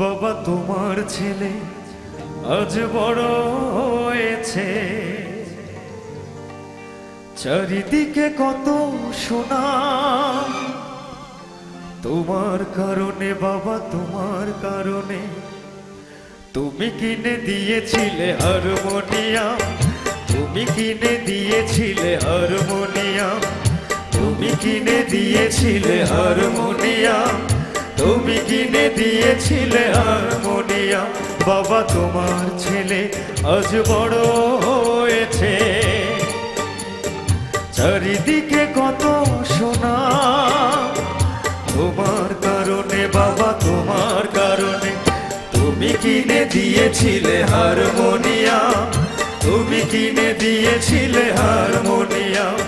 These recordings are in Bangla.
বাবা তোমার ছেলে, আজ বড় হয়েছে। চারিদিকে কত শোনা তোমার কারণে বাবা, তোমার কারণে। তুমি কিনে দিয়েছিলে হারমোনিয়াম, তুমি কিনে দিয়েছিলে হারমোনিয়াম, তুমি কিনে দিয়েছিলে হারমোনিয়াম। তুমি কিনে দিয়েছিলে হারমোনিয়াম। বাবা, তোমার ছেলে আজ বড় হয়েছে। চারিদিকে কত সোনা। তোমার কারণে, বাবা, তোমার কারণে তুমি কিনে দিয়েছিলে হারমোনিয়াম। তুমি কিনে দিয়েছিলে হারমোনিয়াম।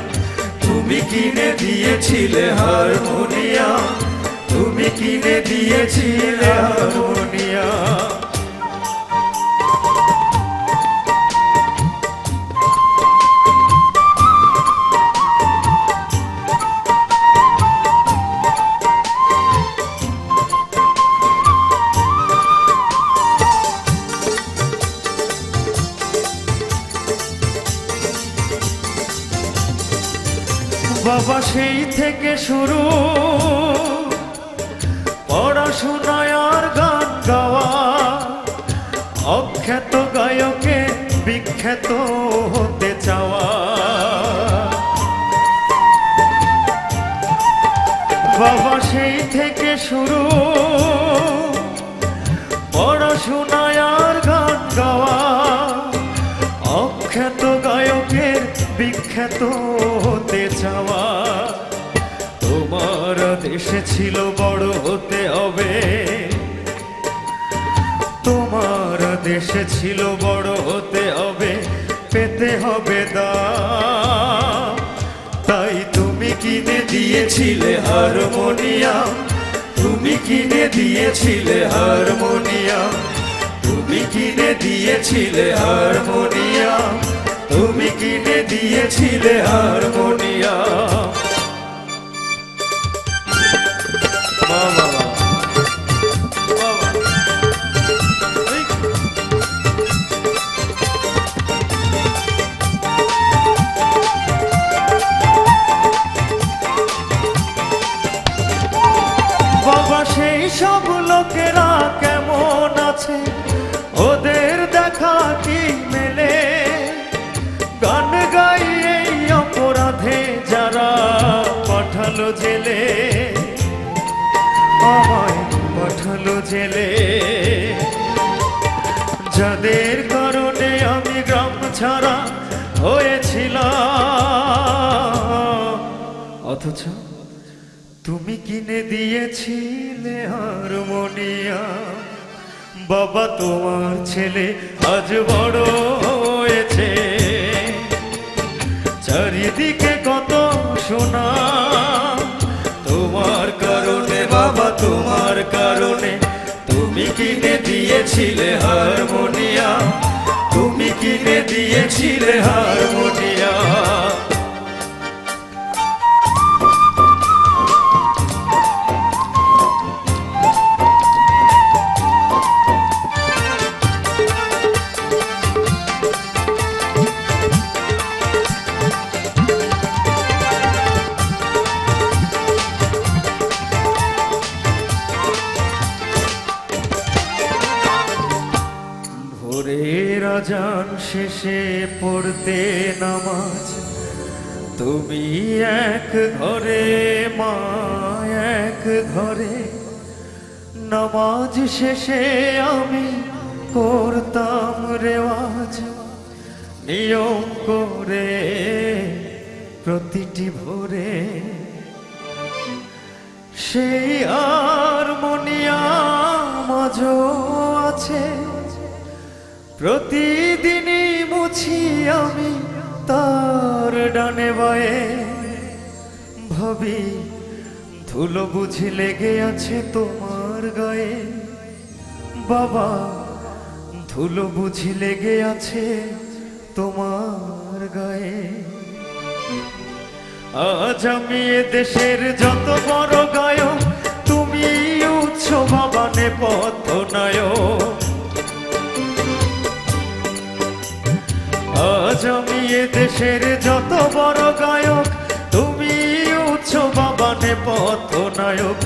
তুমি কিনে দিয়েছিলে হারমোনিয়াম। তুমি কিনে দিয়েছিলে হারমোনিয়াম বাবা সেই থেকে শুরু পড়াশোনায় আর গান গাওয়া। অখ্যাত গায়কে বিখ্যাত হতে চাওয়া। বাবা সেই থেকে শুরু তোমার দেশে ছিল বড় হতে হবে। তোমার দেশে ছিল, বড় হতে হবে, পেতে হবে দাম তাই তুমি কিনে দিয়েছিলে হারমোনিয়াম, তুমি কিনে দিয়েছিলে হারমোনিয়াম, তুমি কিনে দিয়েছিলে হারমোনিয়াম, তুমি কিনে দিয়েছিলে হারমোনিয়াম। সেই সব লোকেরা কেমন আছে? ওদের দেখা কি মেলে? গান গাই এই অপরাধে যারা পাঠালো জেলে, আমায় পাঠালো জেলে। যাদের কারণে আমি গ্রাম ছাড়া হয়েছিলাম, অথচ তুমি কিনে দিয়েছিলে হারমোনিয়াম বাবা, তোমার ছেলে আজ বড় হয়েছে। চারিদিকে কত শোনা তোমার কারণে বাবা, তোমার কারণে তুমি কিনে দিয়েছিলে হারমোনিয়াম ভোরের আজান শেষে পড়তে নামাজ। তুমি এক ঘরে, মা এক ঘরে। নামাজ শেষে আমি করতাম রেওয়াজ। নিয়ম করে প্রতিটি ভোরে। সেই হারমোনিয়াম আজও আছে। প্রতিদিনই মুছি আমি তার ডানে বয়ে। ভাবি, ধুলো বুঝি লেগে আছে তোমার গায়ে। বাবা, ধুলো বুঝি লেগে আছে তোমার গায়ে। আজ আমি দেশের যত বড় গায়ক তুমি উৎস বাবা নেপথ্য নায়ক এ দেশের যত বড় গায়ক, তুমি উচ্চ বাবা নেপথ্য নায়ক।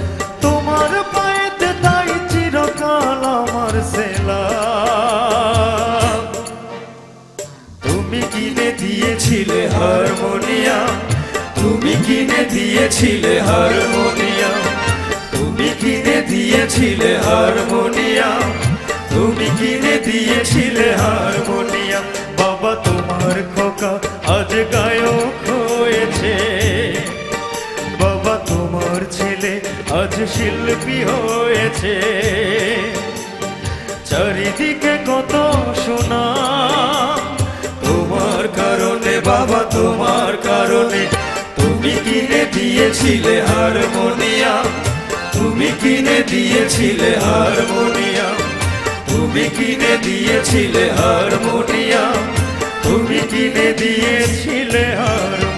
তোমার পায়েতে তাই চিরকাল আমার সেলা। তুমি কিনে দিয়েছিলে হারমোনিয়াম, তুমি কিনে দিয়েছিলে হারমোনিয়াম। তুমি কিনে দিয়েছিলে হারমোনিয়াম, তুমি কিনে দিয়েছিলে হারমোনিয়াম। তোমার খোকা, আজ গায়ক হয়েছে। বাবা তোমার ছেলে আজ শিল্পী হয়েছে। চারিদিকে কত শোনা তোমার কারণে, বাবা তোমার কারণে। তুমি কিনে দিয়েছিলে হারমোনিয়াম তুমি কিনে দিয়েছিলে হারমোনিয়াম তুমি কিনে দিয়েছিলে হারমোনিয়াম তুমি দিলে দিয়েছিলে হার